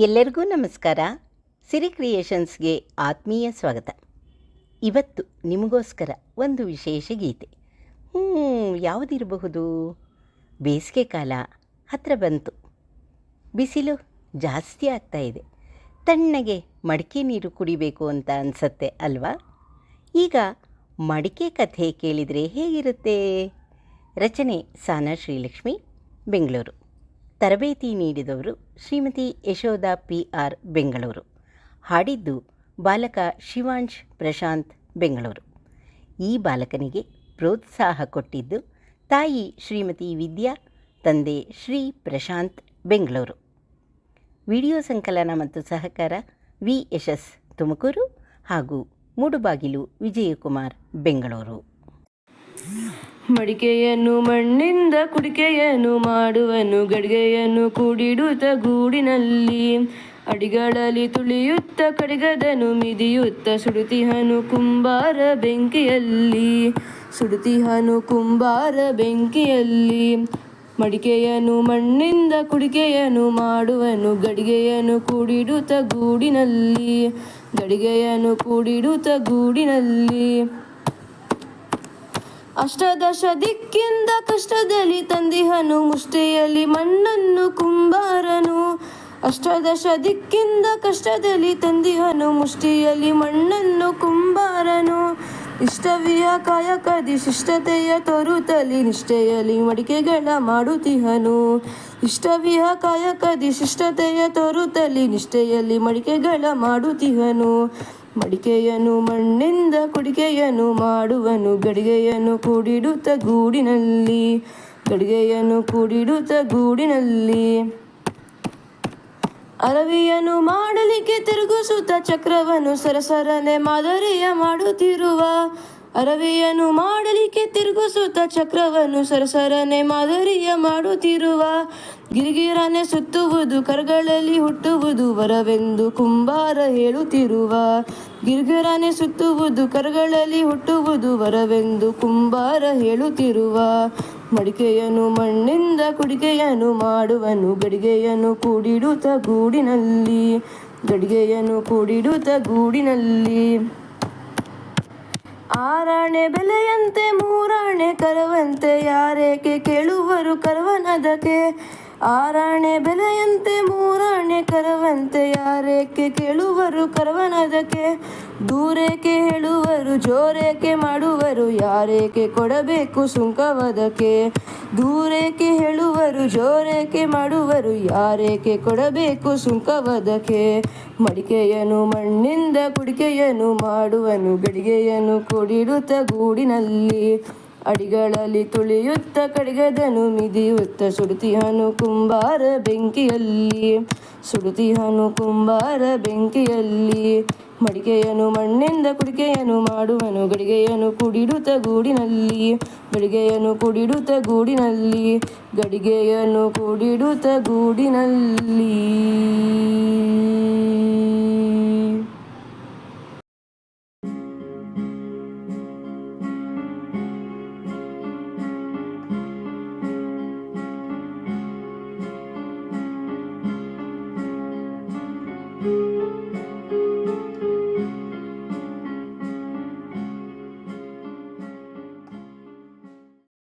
ಎಲ್ಲರಿಗೂ ನಮಸ್ಕಾರ. ಸಿರಿ ಕ್ರಿಯೇಷನ್ಸ್ಗೆ ಆತ್ಮೀಯ ಸ್ವಾಗತ. ಇವತ್ತು ನಿಮಗೋಸ್ಕರ ಒಂದು ವಿಶೇಷ ಗೀತೆ. ಹ್ಞೂ, ಯಾವುದಿರಬಹುದು? ಬೇಸಿಗೆ ಕಾಲ ಹತ್ತಿರ ಬಂತು. ಬಿಸಿಲು ಜಾಸ್ತಿ ಆಗ್ತಾ ಇದೆ. ತಣ್ಣಗೆ ಮಡಿಕೆ ನೀರು ಕುಡಿಬೇಕು ಅಂತ ಅನಿಸತ್ತೆ ಅಲ್ವಾ? ಈಗ ಮಡಿಕೆ ಕಥೆ ಕೇಳಿದರೆ ಹೇಗಿರುತ್ತೆ? ರಚನೆ ಸಾನಾ ಶ್ರೀಲಕ್ಷ್ಮಿ, ಬೆಂಗಳೂರು. ತರಬೇತಿ ನೀಡಿದವರು ಶ್ರೀಮತಿ ಯಶೋಧ ಪಿ ಆರ್ ಬೆಂಗಳೂರು. ಹಾಡಿದ್ದು ಬಾಲಕ ಶಿವಾಂಶ್ ಪ್ರಶಾಂತ್ ಬೆಂಗಳೂರು. ಈ ಬಾಲಕನಿಗೆ ಪ್ರೋತ್ಸಾಹ ಕೊಟ್ಟಿದ್ದು ತಾಯಿ ಶ್ರೀಮತಿ ವಿದ್ಯಾ, ತಂದೆ ಶ್ರೀ ಪ್ರಶಾಂತ್ ಬೆಂಗಳೂರು. ವಿಡಿಯೋ ಸಂಕಲನ ಮತ್ತು ಸಹಕಾರ ವಿ ಯಶಸ್ ತುಮಕೂರು ಹಾಗೂ ಮೂಡುಬಾಗಿಲು ವಿಜಯಕುಮಾರ್ ಬೆಂಗಳೂರು. ಮಡಿಕೆಯನ್ನು ಮಣ್ಣಿಂದ ಕುಡಿಕೆಯನ್ನು ಮಾಡುವನು, ಗಡಿಗೆಯನ್ನು ಕೂಡಿಡುತ್ತ ಗೂಡಿನಲ್ಲಿ. ಅಡಿಗಳಲ್ಲಿ ತುಳಿಯುತ್ತ ಕಡಿಗದನು, ಮಿದಿಯುತ್ತ ಸುಡುತಿಹನು ಕುಂಬಾರ ಬೆಂಕಿಯಲ್ಲಿ. ಸುಡುತಿಹನು ಕುಂಬಾರ ಬೆಂಕಿಯಲ್ಲಿ. ಮಡಿಕೆಯನ್ನು ಮಣ್ಣಿಂದ ಕುಡಿಕೆಯನ್ನು ಮಾಡುವನು, ಗಡಿಗೆಯನ್ನು ಕೂಡಿಡುತ್ತ ಗೂಡಿನಲ್ಲಿ. ಗಡಿಗೆಯನ್ನು ಕೂಡಿಡುತ್ತ ಗೂಡಿನಲ್ಲಿ. ಅಷ್ಟದಶ ದಿಕ್ಕಿಂದ ಕಷ್ಟದಲ್ಲಿ ತಂದಿಹನು ಮುಷ್ಟಿಯಲ್ಲಿ ಮಣ್ಣನ್ನು ಕುಂಬಾರನು. ಅಷ್ಟದಶ ದಿಕ್ಕಿಂದ ಕಷ್ಟದಲ್ಲಿ ತಂದಿಹನು ಮುಷ್ಟಿಯಲ್ಲಿ ಮಣ್ಣನ್ನು ಕುಂಬಾರನು. ಇಷ್ಟವಿಯ ಕಾಯಕದಿ ಶಿಷ್ಟತೆಯ ತೋರುತ್ತಲಿ ನಿಷ್ಠೆಯಲ್ಲಿ ಮಡಿಕೆಗಳ ಮಾಡುತ್ತಿಹನು. ಇಷ್ಟವಿಯ ಕಾಯಕದಿ ಶಿಷ್ಟತೆಯ ತೋರುತ್ತಲಿ ನಿಷ್ಠೆಯಲ್ಲಿ ಮಡಿಕೆಗಳ ಮಾಡುತ್ತಿಹನು. ಮಡಿಕೆಯನ್ನು ಮಣ್ಣಿಂದ ಕುಡಿಕೆಯನ್ನು ಮಾಡುವನು, ಗಡಿಗೆಯನ್ನು ಕೂಡಿಡುತ್ತ ಗೂಡಿನಲ್ಲಿ, ಗಡಿಗೆಯನ್ನು ಕೂಡಿಡುತ್ತ ಗೂಡಿನಲ್ಲಿ. ಅರವಿಯನ್ನು ಮಾಡಲಿಕ್ಕೆ ತಿರುಗಿಸುತ್ತ ಚಕ್ರವನ್ನು ಸರಸರನೆ ಮಾದರಿಯ ಮಾಡುತ್ತಿರುವ ಅರವಿಯನ್ನು ಮಾಡಲಿಕ್ಕೆ ತಿರುಗಿಸುತ್ತ ಚಕ್ರವನ್ನು ಸರಸರನೆ ಮಾದರಿಯ ಮಾಡುತ್ತಿರುವ ಗಿರಿಗಿರನೆ ಸುತ್ತುವುದು, ಕರಗಳಲ್ಲಿ ಹುಟ್ಟುವುದು ವರವೆಂದು ಕುಂಬಾರ ಹೇಳುತ್ತಿರುವ ಗಿರಿಗಿರನೆ ಸುತ್ತುವುದು, ಕರಗಳಲ್ಲಿ ಹುಟ್ಟುವುದು ವರವೆಂದು ಕುಂಬಾರ ಹೇಳುತ್ತಿರುವ ಮಡಿಕೆಯನ್ನು ಮಣ್ಣಿಂದ ಕುಡಿಕೆಯನ್ನು ಮಾಡುವನು, ಗಡಿಗೆಯನ್ನು ಕೂಡಿಡುತ್ತ ಗೂಡಿನಲ್ಲಿ, ಗಡಿಗೆಯನ್ನು ಕೂಡಿಡುತ್ತ ಗೂಡಿನಲ್ಲಿ. ಆರಾಣೆ ಬೆಲೆಯಂತೆ ಮೂರಾಣೆ ಕರವಂತೆ ಯಾರೇಕೆ ಕೇಳುವರು ಕರವನದಕ್ಕೆ? ಆರಾಣೆ ಬೆಲೆಯಂತೆ ಮೂರಾಣೆ ಕರವಂತೆ, ಯಾರೇಕೆ ಕೇಳುವರು ಕರವನದಕ್ಕೆ? ದೂರೇಕೆ ಹೇಳುವರು, ಜೋರೇಕೆ ಮಾಡುವರು, ಯಾರೇಕೆ ಕೊಡಬೇಕು ಸುಂಕವದಕ್ಕೆ? ದೂರೇಕೆ ಹೇಳುವರು, ಜೋರೇಕೆ ಮಾಡುವರು, ಯಾರೇಕೆ ಕೊಡಬೇಕು ಸುಂಕವದಕ್ಕೆ? ಮಡಿಕೆಯನ್ನು ಮಣ್ಣಿಂದ ಕುಡಿಕೆಯನ್ನು ಮಾಡುವನು, ಗಡಿಗೆಯನ್ನು ಕೊಡಿಡುತ್ತ ಗೂಡಿನಲ್ಲಿ. ಅಡಿಗಳಲ್ಲಿ ತುಳಿಯುತ್ತ ಕಡಿಗದನು ಮಿದಿಯುತ್ತ ಸುಡುತಿಹನು ಕುಂಬಾರ ಬೆಂಕಿಯಲ್ಲಿ. ಸುಡುತಿಹನು ಕುಂಬಾರ ಬೆಂಕಿಯಲ್ಲಿ. ಮಡಿಕೆಯನು ಮಣ್ಣಿಂದ ಕುಡಿಕೆಯನು ಮಾಡುವನು ಗಡಿಗೆಯನ್ನು ಕುಡಿಡುತ್ತ ಗೂಡಿನಲ್ಲಿ. ಗಡಿಗೆಯನ್ನು ಕುಡಿಡುತ್ತ ಗೂಡಿನಲ್ಲಿ ಗಡಿಗೆಯನ್ನು ಕುಡಿಡುತ್ತ ಗೂಡಿನಲ್ಲಿ.